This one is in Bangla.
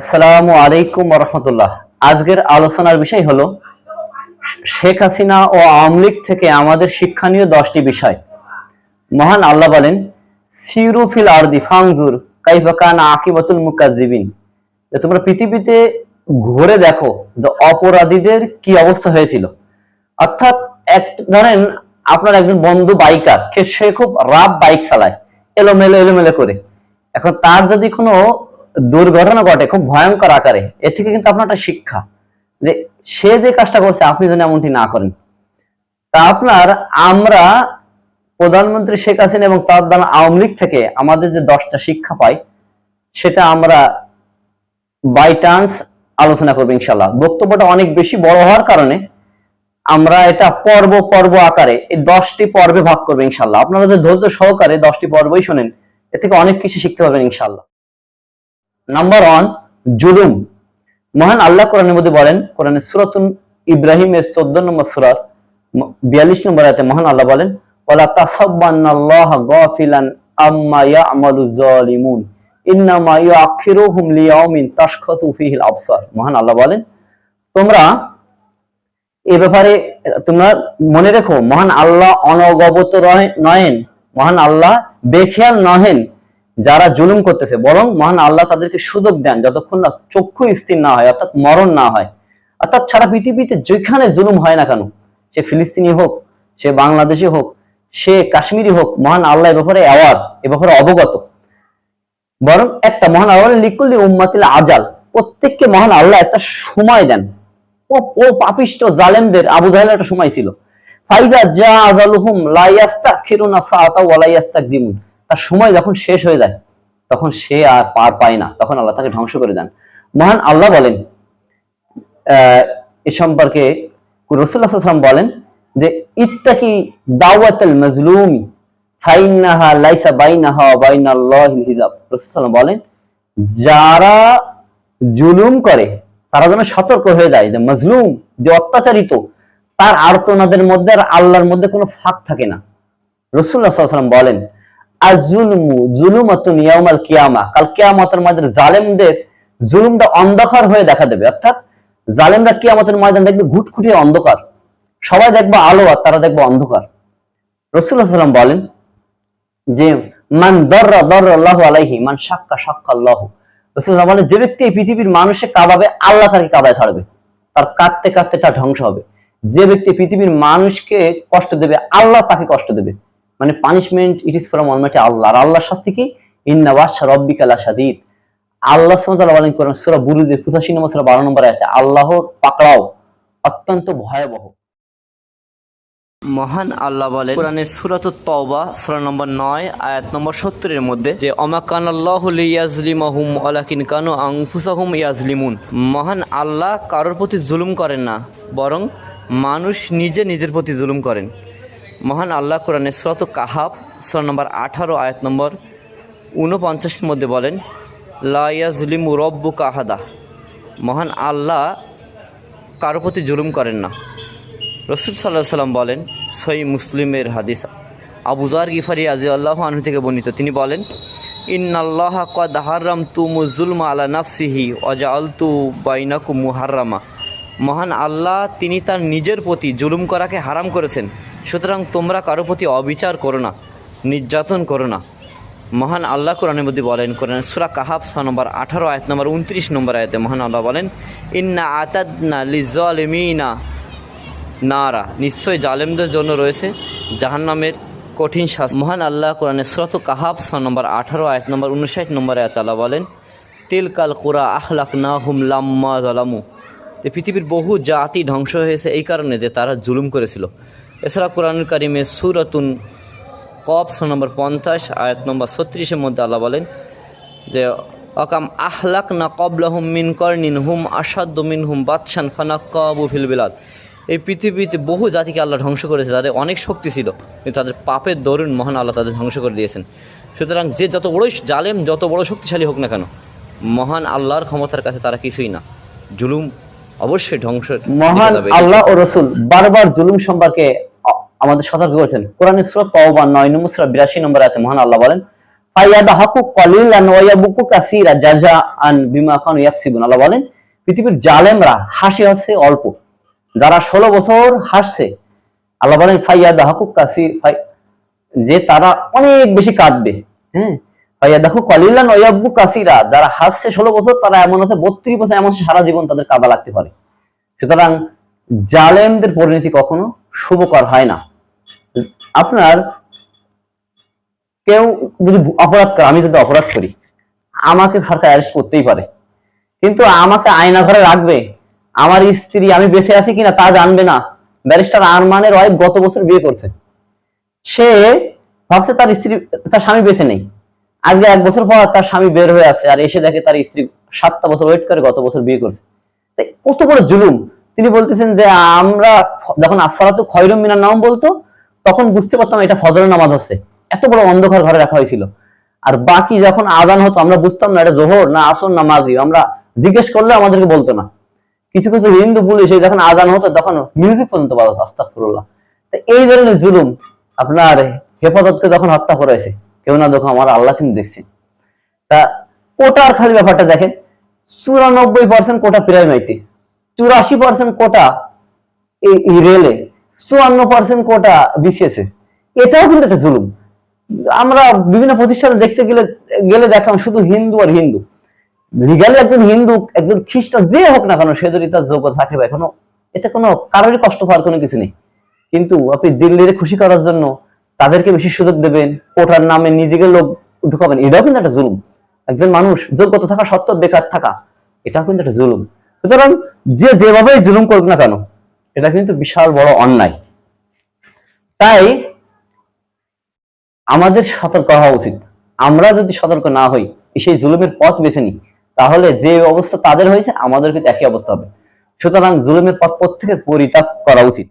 আসসালামু আলাইকুম রহমতুল্লাহ আজকের আলোচনার বিষয় হলো, শেখ হাসিনা ও আওয়ামী লীগ থেকে আমাদের শিক্ষণীয় দশটি বিষয়। মহান আল্লাহ বলেন সিরুফিল আরদি ফাংজুর কাইফা কান আকিবাতুল মুকাজ্জিবিন। তোমরা পৃথিবীতে ঘুরে দেখো অপরাধীদের কি অবস্থা হয়েছিল। অর্থাৎ এক, ধরেন আপনার একজন বন্ধু বাইকার, সে খুব রাব বাইক চালায়, এলোমেলো এলোমেলো করে। এখন তার যদি কোনো দুর্ঘটনা ঘটে খুব ভয়ঙ্কর আকারে এ থেকে কিন্তু আপনার একটা শিক্ষা যে সে যে কাজটা করছে, আপনি যেন এমনটি না করেন। তা আপনার আমরা প্রধানমন্ত্রী শেখ হাসিনা এবং তার দ্বারা আওয়ামী লীগ থেকে আমাদের যে দশটা শিক্ষা পাই, সেটা আমরা বাই চান্স আলোচনা করব ইনশাল্লাহ বক্তব্যটা অনেক বেশি বড় হওয়ার কারণে আমরা এটা পর্ব পর্ব আকারে এই দশটি পর্বে ভাগ করব ইনশাল্লাহ আপনারা যে ধৈর্য সহকারে দশটি পর্বই শোনেন এ থেকে অনেক কিছু শিখতে পারবেন ইনশাল্লাহ নাম্বার ওয়ান জুলুম। মহান আল্লাহ কোরআনের মধ্যে বলেন, কোরআনের সুরাতুন ইব্রাহিমের চোদ্দ নম্বর সুরার বিয়াল্লিশ নম্বর আয়াতে মহান আল্লাহ বলেন তাসাব্বান্নাল্লাহ গাফিলান আম্মা যালিমুন। ইন্নামা লিয়াউমিন তাশখাসু ফীহিল আবসার। মহান আল্লাহ বলেন, তোমরা এ ব্যাপারে, তোমরা মনে রেখো, মহান আল্লাহ অনগবত নহেন মহান আল্লাহ বেখেয়াল নহেন। যারা জুলুম করতেছে, বরং মহান আল্লাহ তাদেরকে সুযোগ দেন যতক্ষণ না চক্ষু স্থির না হয়, অর্থাৎ মরণ না হয়। অর্থাৎ সারা পৃথিবীতে যেখানে জুলুম হয় না কেন, সে ফিলিস্তিনি হোক, সে বাংলাদেশি হোক, সে কাশ্মীরি হোক, মহান আল্লাহ এ ব্যাপারে অ্যাওয়ার এ ব্যাপারে অবগত। বরং একটা মহান আল্লাহ লিকুল্লি উম্মাতিল আজাল। প্রত্যেককে মহান আল্লাহ একটা সময় দেন। ও ও পাপিষ্ট জালেমদের আবু জাহেলের একটা সময় ছিল। ফাইজা যা আজালুহুম লা ইয়াস্তাখিরুনা সাআতা ওয়া লা ইয়াস্তাকদিমুন। তার সময় যখন শেষ হয়ে যায় তখন সে আর পার পায় না। তখন আল্লাহ তাকে ধ্বংস করে দেন। মহান আল্লাহ বলেন আহ, এ সম্পর্কে রসুল্লাহ সাল্লাম বলেন যে ইত্তাকি দাওয়াতাল মাজলুমি ফাইন্নাহা লাইসা বাইনাহা ওয়া বাইনাল্লাহিল হিজাব। রাসূলুল্লাহ বলেন যারা জুলুম করে তারা যেন সতর্ক হয়ে যায় যে মজলুম যে অত্যাচারিত তার আর্তনাদের মধ্যে আর আল্লাহর মধ্যে কোনো ফাঁক থাকে না। রসুল্লাহ সাল্লাম বলেন অন্ধকার হয়ে দেখা দেবে। অর্থাৎ জালেমরা কিয়ামতের ময়দান দেখবে ঘুটঘুটিয়ে অন্ধকার। সবাই দেখবে আলো আর তারা দেখবে অন্ধকার। রসুল্লাহ সাল্লাম বলেন যে, মান দর্রা দর্রা আল্লাহ আলাইহি, মান সাক্কা সাক্কা আল্লাহ। যে ব্যক্তি এই পৃথিবীর মানুষে কাঁদাবে আল্লাহ তাকে কাঁদায় ছাড়বে। তার কাঁদতে কাঁদতে তার ধ্বংস হবে। যে ব্যক্তি পৃথিবীর মানুষকে কষ্ট দেবে, আল্লাহ তাকে কষ্ট দেবে। মানে punishment it is from almighty Allah আর আল্লাহর শাস্তি কি? ইন্না ওয়াশা রব্বিকা আল্লাহ বলেন কোরআন সূরা বুরুজের 85 নম্বর সূরা 12 নম্বর আল্লাহর পাকড়াও অত্যন্ত ভয়াবহ। মহান আল্লাহ বলেন, কোরআনের সুরাত তওবা সূরা নম্বর নয়, আয়াত নম্বর মধ্যে, যে কানু ইয়াজলিমুন মহান আল্লাহ কারোর প্রতি জুলুম করেন না, বরং মানুষ নিজে নিজের প্রতি জুলুম করেন। মহান আল্লাহ কোরআনের সুরাত কাহাব সূরা নম্বর আঠারো, আয়াত নম্বর ঊনপঞ্চাশের মধ্যে বলেন, লা ইয়াজলিমু রব্বু কাহাদা মহান আল্লাহ কারও প্রতি জুলুম করেন না। রসুল সাল্লাহ সাল্লাম বলেন সই মুসলিমের হাদিস আবুজার গিফারি আজি আল্লাহ আনহু থেকে বর্ণিত। তিনি বলেন, ইন্নাল্লাহ কদ হারাম তু মুজুলমা আলা নাফসিহি অজা আলতু বাইনাকু মুহাররামা। মহান আল্লাহ তিনি তার নিজের প্রতি জুলুম করাকে হারাম করেছেন। সুতরাং তোমরা কারও প্রতি অবিচার করো না, নির্যাতন করো না। মহান আল্লাহ কোরআনের মধ্যে বলেন কোরআন সুরা কাহাব ছ নম্বর আঠারো, আয়াত নম্বর উনত্রিশ নম্বর আয়াতে মহান আল্লাহ বলেন, ইন্না আতাদ আতাদনা লিজালিমিনা নারা। নিশ্চয় জালেমদের জন্য রয়েছে জাহান্নামের কঠিন শাস্তি। মহান আল্লাহ কোরআনের স্রত কাহাব ছ নম্বর আঠারো, আয়াত নম্বর উনষাট নম্বর আয়াত আল্লাহ বলেন, তিলকাল কুরা আখলাক না হুম লাম্মা জলামু পৃথিবীর বহু জাতি ধ্বংস হয়েছে এই কারণে যে তারা জুলুম করেছিল। এছাড়া কোরআন কারিমে সুরতুন কপ ছ নম্বর পঞ্চাশ আয়াত নম্বর ছত্রিশের মধ্যে আল্লাহ বলেন যে অকাম আহলাক না কবলাহুম মিন কর্নিন হুম আসাদ্দ মিন হুম বাদশান ফানাক্কাবু ফিল বিলাদ। এই পৃথিবীতে বহু জাতিকে আল্লাহ ধ্বংস করেছে তাদের অনেক শক্তি ছিল কিন্তু তাদের পাপের দরুন মহান আল্লাহ তাদের ধ্বংস করে দিয়েছেন। সুতরাং যে যত বড়ই জালেম যত বড় শক্তিশালী হোক না কেন মহান আল্লাহর ক্ষমতার কাছে তারা কিছুই না। জুলুম অবশ্যই ধ্বংসের দিকে মহান আল্লাহ ও রসুল বারবার জুলুম সম্পর্কে আমাদের সতর্ক করেছেন। কোরআনের সূরা তওবা 9 নম্বর, সূরা 82 নম্বর আয়াতে মহান আল্লাহ বলেন, ফায়াদাহাকু কলিলান ওয়া ইয়াবকু কাসীরা বিমা কানু ইয়াকসিবুন। আল্লাহ বলেন, পৃথিবীর জালেমরা হাসি অল্প। যারা ষোলো বছর হাসছে, আল্লাহ বলেন কাসির যে তারা অনেক বেশি কাঁদবে। হ্যাঁ? ভাইয়া দেখো কলিল্লান ওয়াব্বু কাসিরা। যারা হাসছে ষোলো বছর, তারা এমন আছে, বত্রিশ বছর এমন সারা জীবন তাদের কাদা লাগতে পারে। সুতরাং জালেমদের পরিণতি কখনো শুভকর হয় না। আপনার কেউ যদি অপরাধ করে, আমি যদি অপরাধ করি, আমাকে সরকার অ্যারেস্ট করতেই পারে। কিন্তু আমাকে আয়না ঘরে রাখবে, আমার স্ত্রী আমি বেঁচে আছি কিনা তা জানবে না। ব্যারিস্টার আরমানের ওয়াইফ গত বছর বিয়ে করছে। সে ভাবছে তার স্ত্রী, তার স্বামী বেঁচে নেই। আজকে এক বছর পর তার স্বামী বের হয়ে আছে আর এসে দেখে তার স্ত্রী সাতটা বছর ওয়েট করে গত বছর বিয়ে করছে। কত বড় জুলুম। তিনি বলতেছেন যে, আমরা যখন আসসালাতু খয়রুম মিনার নাম বলতো, তখন বুঝতে পারতাম এটা ফজরের নামাজ হচ্ছে। এত বড় অন্ধকার ঘরে রাখা হয়েছিল। আর বাকি যখন আজান হতো, আমরা বুঝতাম না এটা জোহর না আসর না মাগরিব। আমরা জিজ্ঞেস করলে আমাদেরকে বলতো না। কিছু কিছু হিন্দু পুলিশ যখন আজান হতো, তখন মিউজিক পর্যন্ত বাজাতো, আস্তাগফিরুল্লাহ। তো এই ধরনের জুলুম আপনার হেফাজতকে যখন হত্যা করেছে, কেউ না দেখো আমার আল্লাহ কিন্তু দেখছেন তা কোটার খালি ব্যাপারটা দেখেন, চুরানব্বই পার্সেন্ট কোটা প্রাইমারিতে চুরাশি পার্সেন্ট কোটা এই রেলে চুয়ান্ন পার্সেন্ট কোটা বিসিএস এটাও কিন্তু একটা জুলুম। আমরা বিভিন্ন প্রতিষ্ঠানে দেখতে গেলে গেলে দেখলাম শুধু হিন্দু আর হিন্দু। লিগালি একজন হিন্দু, একজন খ্রিস্টান, যে হোক না কেন, সে যদি তার যোগ্য থাকে বা এখনও এতে কোনো কারোরই কষ্ট পাওয়ার কোনো কিছু নেই। কিন্তু আপনি দিল্লির খুশি করার জন্য তাদেরকে বেশি সুযোগ দেবেন, কোটার নামে নিজেকে লোক ঢুকাবেন, এটাও কিন্তু একটা জুলুম। একজন মানুষ যোগ্যতা থাকা সত্ত্বেও বেকার থাকা, এটাও কিন্তু একটা জুলুম। সুতরাং যে যেভাবেই জুলুম করুক না কেন, এটা কিন্তু বিশাল বড় অন্যায়। তাই আমাদের সতর্ক হওয়া উচিত। আমরা যদি সতর্ক না হই, সেই জুলুমের পথ বেছে নিই, তাহলে যে অবস্থা তাদের হয়েছে, আমাদের কিন্তু একই অবস্থা হবে। সুতরাং জুলুমের পথ প্রত্যেকের পরিত্যাগ করা উচিত।